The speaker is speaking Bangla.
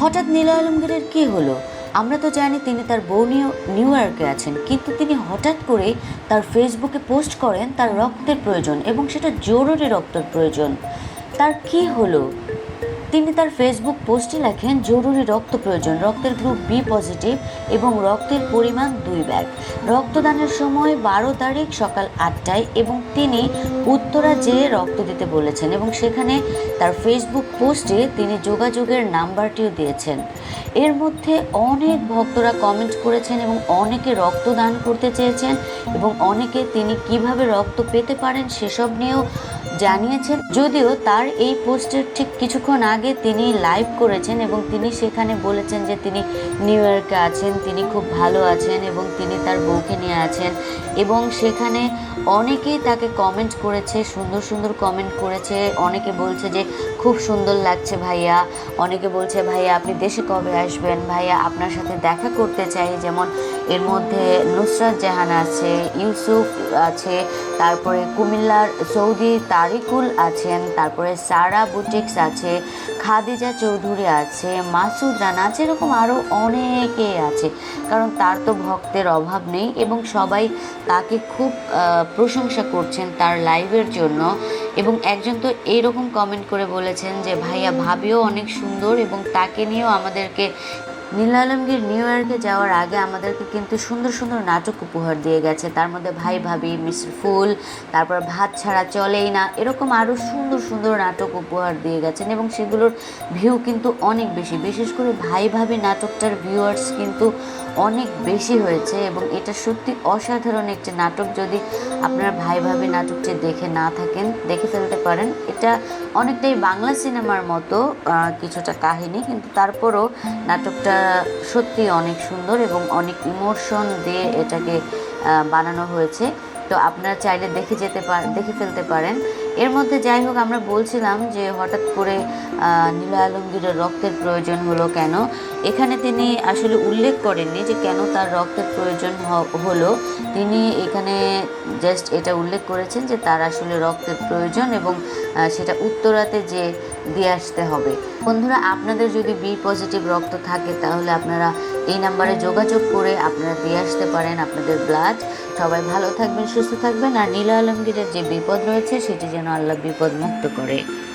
হঠাৎ নীল আলমগীরের কী হলো? আমরা তো জানি তিনি তার বউ নিয়ে নিউ ইয়র্কে আছেন, কিন্তু তিনি হঠাৎ করে তার ফেসবুকে পোস্ট করেন তার রক্তের প্রয়োজন এবং সেটা জরুরি রক্তের প্রয়োজন। তার কি হলো? তিনি তার ফেসবুক পোস্টে লেখেন, জরুরি রক্ত প্রয়োজন। রক্তের গ্রুপ বি পজিটিভ এবং রক্তের পরিমাণ দুই ব্যাগ রক্তদানের সময় বারো তারিখ সকাল আটটায় এবং তিনি উত্তরা যেয়ে রক্ত দিতে বলেছেন এবং সেখানে তার ফেসবুক পোস্টে তিনি যোগাযোগের নাম্বারটিও দিয়েছেন। এর মধ্যে অনেক ভক্তরা কমেন্ট করেছেন এবং অনেকে রক্তদান করতে চেয়েছেন এবং অনেকে তিনি কীভাবে রক্ত পেতে পারেন সেসব নিয়েও জানিয়েছেন। যদিও তার এই পোস্টের ঠিক কিছুক্ষণ আগে তিনি লাইভ করেছেন এবং তিনি সেখানে বলেছেন যে তিনি নিউ ইয়র্কে আছেন, তিনি খুব ভালো আছেন এবং তিনি তার বউকে নিয়ে আছেন এবং সেখানে অনেকেই তাকে কমেন্ট করেছে, সুন্দর সুন্দর কমেন্ট করেছে, অনেকে বলছে যে খুব সুন্দর লাগছে ভাইয়া। অনেকে বলছে, ভাইয়া, আপনি দেশে কবে আসবেন? ভাইয়া, আপনার সাথে দেখা করতে চাই, যেমন এর মধ্যে নুসরাত জাহান আছে, ইউসুফ আছে, তারপরে কুমিল্লার সৌদি তারিকুল আছেন, তারপরে সারা বুটিক্স আছে, খাদিজা চৌধুরী আছে, মাসুদ রানা আছে, এরকম আরও অনেকে আছে। কারণ তার তো ভক্তের অভাব নেই এবং সবাই তাকে খুব প্রশংসা করছেন তার লাইভের জন্য। এবং একজন তো এইরকম কমেন্ট করে বলেছেন যে, ভাইয়া, ভাবিও অনেক সুন্দর এবং তাকে নিয়েও আমাদেরকে নীলা আলমগীর নিউ ইয়র্কে যাওয়ার আগে আমাদেরকে কিন্তু সুন্দর সুন্দর নাটক উপহার দিয়ে গেছে। তার মধ্যে ভাই ভাবি, মিস্টার ফুল, তারপর ভাত ছাড়া চলেই না, এরকম আরও সুন্দর সুন্দর নাটক উপহার দিয়ে গেছেন এবং সেগুলোর ভিউ কিন্তু অনেক বেশি। বিশেষ করে ভাই ভাবি নাটকটার ভিউয়ার্স কিন্তু অনেক বেশি হয়েছে এবং এটা সত্যি অসাধারণ একটি নাটক। যদি আপনারা ভাই ভাবি নাটকটি দেখে না থাকেন, দেখে ফেলতে পারেন। এটা অনেকটাই বাংলা সিনেমার মতো কিছুটা কাহিনী, কিন্তু তারপরও নাটকটা সত্যি অনেক সুন্দর এবং অনেক ইমোশন দিয়ে এটাকে বানানো হয়েছে। তো আপনারা চাইলে দেখে যেতে পার দেখে ফেলতে পারেন। এর মধ্যে যাই হোক, আমরা বলছিলাম যে হঠাৎ করে নীলা আলমগীরের রক্তের প্রয়োজন হলো কেন? এখানে তিনি আসলে উল্লেখ করেননি যে কেন তার রক্তের প্রয়োজন হলো। তিনি এখানে জাস্ট এটা উল্লেখ করেছেন যে তার আসলে রক্তের প্রয়োজন এবং সেটা উত্তরাতে যে, দিয়ে আসতে হবে। বন্ধুরা, আপনাদের যদি বি পজিটিভ রক্ত থাকে, তাহলে আপনারা এই নাম্বারে যোগাযোগ করে আপনারা দিয়ে আসতে পারেন আপনাদের ব্লাড সবাই ভালো থাকবেন, সুস্থ থাকবেন। আর নীলা আলমগীরের যে বিপদ রয়েছে, সেটি যেন আল্লাহ বিপদ মুক্ত করে।